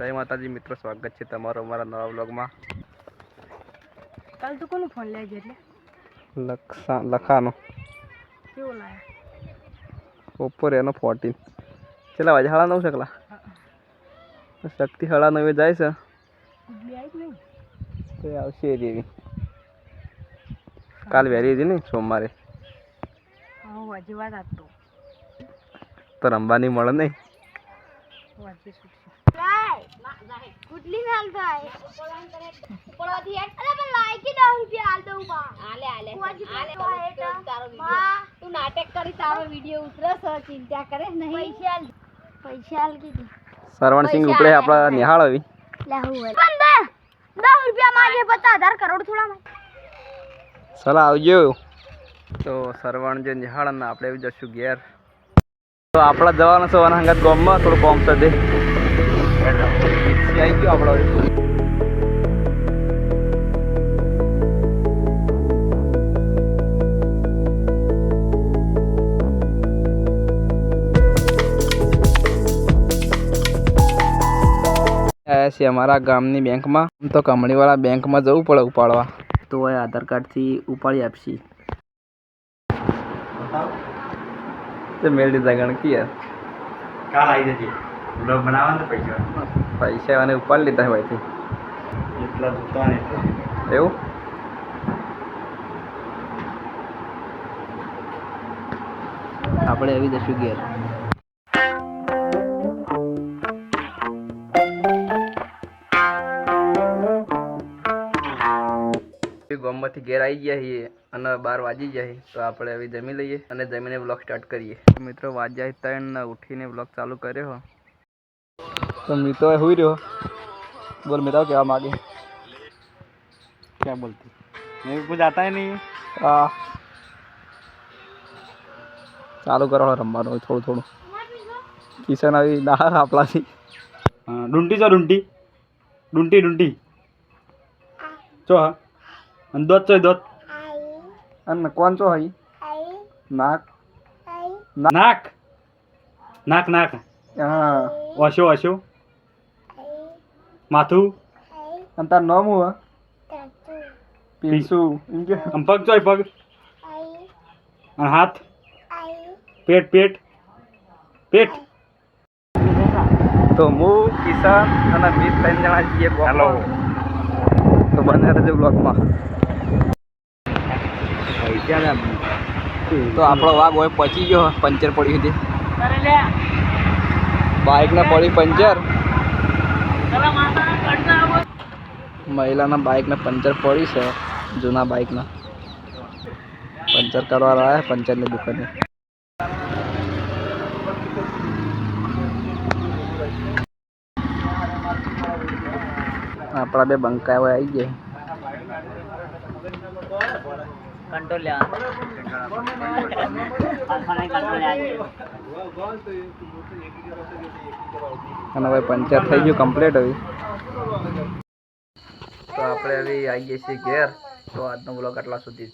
જય માતાજી મિત્રો સ્વાગત છે તમારો અમારા નવા બ્લોગમાં કાલ તો કોનો ફોન લેજે એટલે? લક્ષા લખાનો. કેવો લાયા? ઓપ્પો રેનો ફોર્ટીન ચલા વાગે હાળા નવ શકલા શક્તિ હાળા નવે જાય છે. તો આવશે એવી કાલ વહેરી હતી ને સોમવારે. હા વાજે વાત આજ તો. રંબાની રમવાની મળે નહીં વાજે ગુડલી હાલ થાય પડવાથી હેડ. અરે પણ લાઈકી 10 રૂપિયા હાલ દઉં બા આલે આલે હાલે તારો તું નાટક કરી તારો વિડિયો ઉતરે સર ચિંતા કરે નહીં. પૈસા પૈસા હાલ કીધી. સરવણસિંહ ઉપડે આપડા નિહાળ આવી. લાહુ પણ 10 રૂપિયા માંગે પચાસ હજાર કરોડ થોડા માં સલા આવજો. તો સરવણ જે નિહાળ ને આપણે જશું ઘેર. તો આપણા જવાના સવાના હંગત ગામમાં થોડું કોમ આવી ગયો આપણો આવ્યા છીએ અમારા ગામની બેંકમાં. આમ તો કમળીવાળા બેંકમાં જવું પડે ઉપાડવા. તો એ આધાર કાર્ડથી ઉપાડી આપશી. તે મેળ દીધા ગણકી યાર. કાલ આવી જજે. બ્લોગ પૈસા પૈસા અને ઉપાડી લીધા હોયથી એટલા જોતા એવું આપણે આવી જશું ઘેર ગામમાંથી ઘેર આવી ગયા છીએ અને બાર વાગી જાય તો આપણે હવે જમી લઈએ અને જમીને બ્લોગ સ્ટાર્ટ કરીએ. મિત્રો વાગ્યા ત્રણ ઉઠીને બ્લોગ ચાલુ કર્યો. તો મેં તો હોઈ રહ્યો. બોલ મેં તો કહેવા માગે. ક્યાં બોલતી? મેં કુછ આતા હે નહીં? હા. ચાલુ કરો રમવાનું થોડું થોડું. કિશન આવી ના આપણાથી. ડુંટી છો ડુંટી? ડુંટી ડુંટી. ચો હા. અને દોત ચો દોત. અને કોણ ચો હઈ? નાક. નાક. નાક નાક. હા. ઓશો ઓશો માથું? અને તાર નામ હું? પીસુ એમ કે? આમ પગ ચોય પગ. અને હાથ? પેટ પેટ? પેટ? તો હું કિસાન અને મીત ત્રણ જણા છીએ હેલો તો બને રહેજો બ્લોગમાં તો આપણો વાઘ હોય પચી ગયો પંચર પડી હતી. બાઇકને પડી પંચર. મહિલાના બાઇકને પંચર પડી છે જૂના બાઇકના. પંચર કરવા આવ્યા પંચરની દુકાને. આપણા બે બંકા એવા આવી ગયા. અને ભાઈ પંચર થઈ ગયું કમ્પ્લીટ હવે. આપણે હવે આવી જઈએ છીએ ઘેર. તો આજનો બ્લોગ આટલા સુધી જ.